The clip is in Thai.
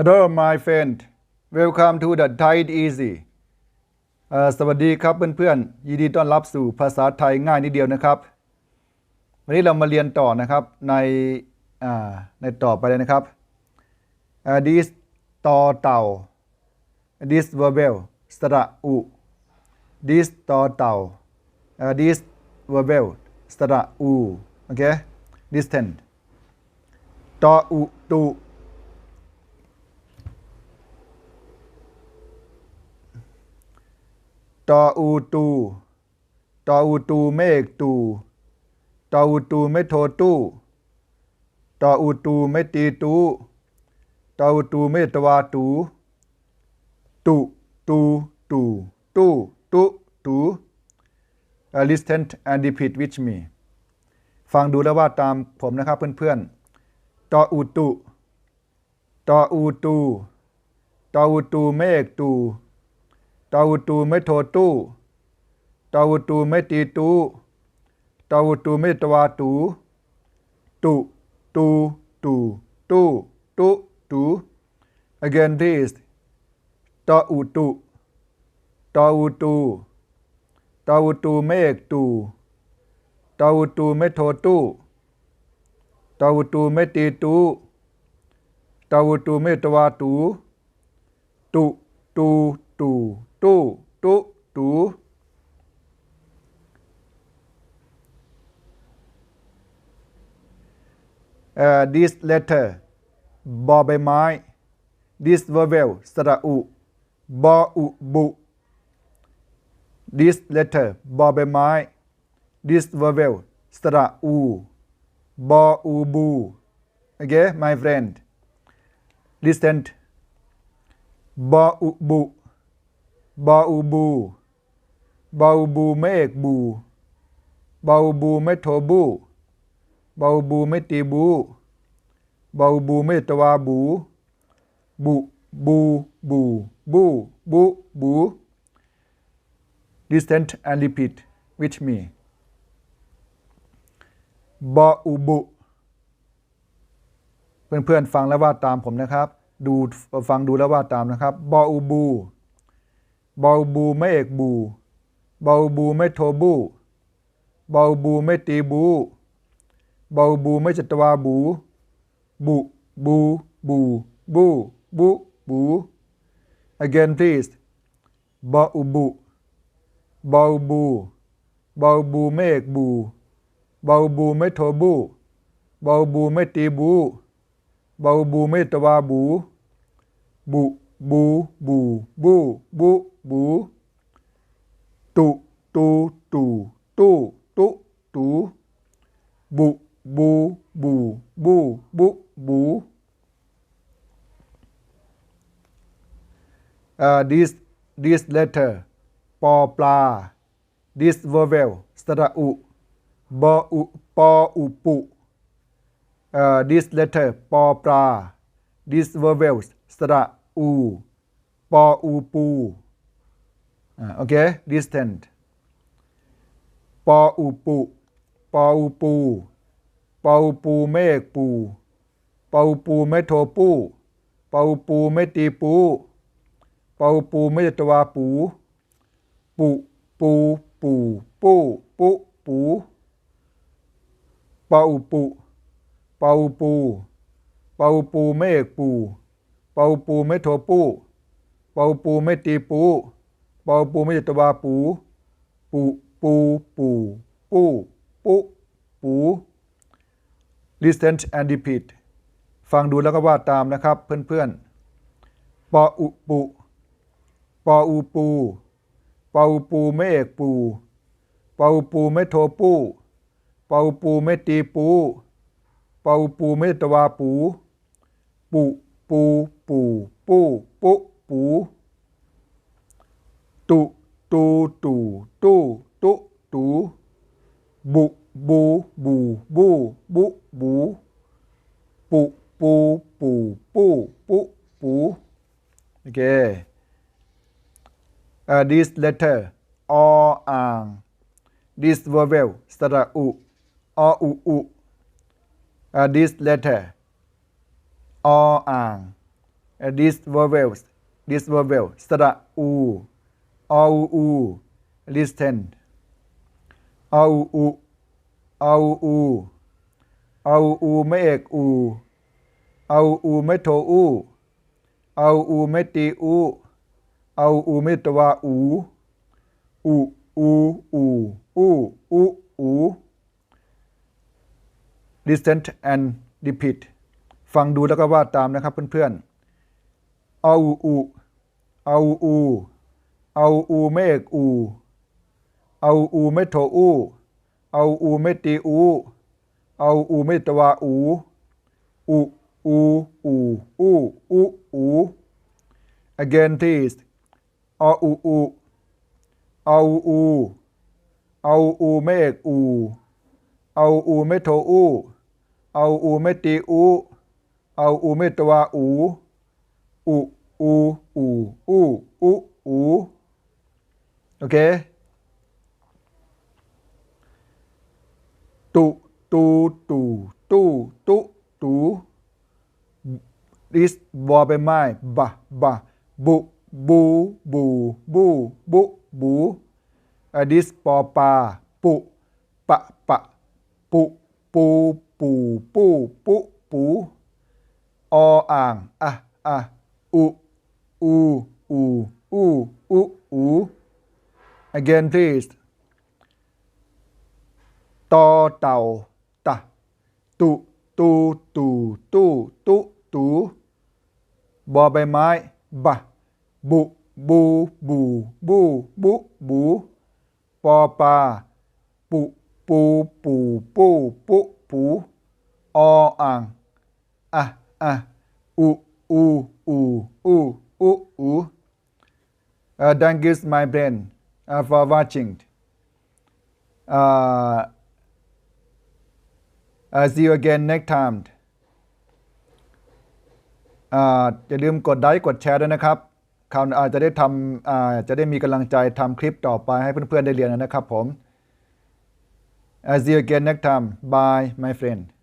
Hello my friend welcome to the Thai Easy สวัสดีครับเพื่อนๆยินดีต้อนรับสู่ภาษาไทยง่ายนิดเดียวนะครับ วันนี้เรามาเรียนต่อนะครับในในต่อไปเลยนะครับอ่า this ต่อเต่า this verbal สระอุ this ต่อเต่าอ่า this verbal สระอู โอเค distant ต่ออุตุ ตออูตูตออูตูเมฆตูตออูตูไม่โทตู้ตออูตูไม่ตีตูตออูตูไม่ตวาตูตุตูตูตูตุตู Uh, listen and repeat with me ฟังดูแล้วว่าตามผมนะครับเพื่อนๆตออูตุตออูตูตออูตูเมฆตูต တာဝတူမဲထောတူတာဝတူမဲတီတူတာဝတူမဲတဝတူတူတူတူတူတူတူ again this တာဥတူတာဥတူတာဝတူမဲတူတာဝတူမဲထောတူတာဝတူမဲတီတူတာဝတူမဲတဝတူတူတူတူ 2 2 2 uh, this letter u. this vowel bu. this letter บอใบไม้ this vowel stra u. Ba u bu. okay my friend listen Ba u bu. บาอูบูบาอูบูไม่เอกบูบาอูบูไม่โทบูบาอูบูไม่ตีบูบาอูบูไม่ตวาบู บุบูบูบูบูบู listen and repeat with me บาอูบุ เพื่อนๆฟังแล้วว่าตามผมนะครับ ดูฟังดูแล้วว่าตามนะครับบาอูบู บาบูไม่เอกบู เบาบูไม่โทบู เบาบูไม่ตีบู เบาบูไม่จัตวาบู บุ บู บู บู บู บู again please บาอูบุบาบูเบาบูไม่เอกบู เบาบูไม่โทบู เบาบูไม่ตีบู เบาบูไม่ตวาบู บุ บูบูบูบูบูตุตูตูตูตุตูบุบูบูบูบุบู uh, this this letter ปอปลา this vowel สระอุบออุปออุปุ uh, this letter ปอปลา this vowel สระ อู ปออูปูโอเค distant ปออูปุ ปออูปู ปออูปูเมฆปู ปออูปูไม่โทปู ปออูปูไม่ตีปู ปออูปูไม่ตวาปู ปู ปูปูปูปูปู ปออูปูปออูปู ปออูปูเมฆปูป ออูปูไม่โทปูปออูปูไม่ตีปูปออูปูไม่จตวาปู ปูปูปูปูปูปู listen and repeat ฟังดูแล้วก็ว่าตามนะครับเพื่อนๆปออุปุปออูปูเปออูปูไม่เอกปูเปออูปูไม่โทปูปออูปูไม่ตีปูปออูปูไม่ตวาปู ปูปู ปูปูปูปูตุตูตูตูตุตูบุบูบูบูบุบูปุปูปูปูปุปูโอเค uh, this letter ออ่าง this vowel สระอุออุอุ uh, this letter ออ่าง these vowels this vowel สระอูเอาอู listen เอาอูเอาอูออูไม่เอกอูเอาอูไม่โทอูเอาอูไม่ตีอูเอาอูไม่ตัวอู อู อู อู อู อู อู listen and repeat ฟังดูแล้วก็ว่าตามนะครับเพื่อนๆ เอาอูเอาอูเอาอูไม่เอกอู เอาอูไม่โทอู เอาอูไม่ตีอู เอาอูไม่ตวาอูอูอูอูอูอูอู again please เอาอูอูเอาอูเอาอูไม่เอกอู เอาอูไม่โทอู เอาอูไม่ตีอู เอาอูไม่ตวาอู อูอูอูอูอูอูโอเคตุตูตูตูตุตู this บอใบไม้บะบะบุบูบูบูบุบู uh, this ปอปาปุปะปะปุปูปูปูปุปู ออ่างอะอะอุอูอูอูอูอู again please ตอเต่าตะตุตูตูตูตุตูบอใบไม้บะบุบูบูบูบุบูปอปลาปุ ปูปูปูปุปูออ่างอะอะอุอูอูอูอูอู Uh, thank you, my brain, uh, for watching. Uh, uh, see you again next time. อ่าอย่าลืมกดไลค์กดแชร์ด้วยนะครับคราวหน้าจะได้ทำจะได้มีกำลังใจทำคลิปต่อไปให้เพื่อนๆได้เรียนนะครับผม Uh, see you again next time. Bye, my friend.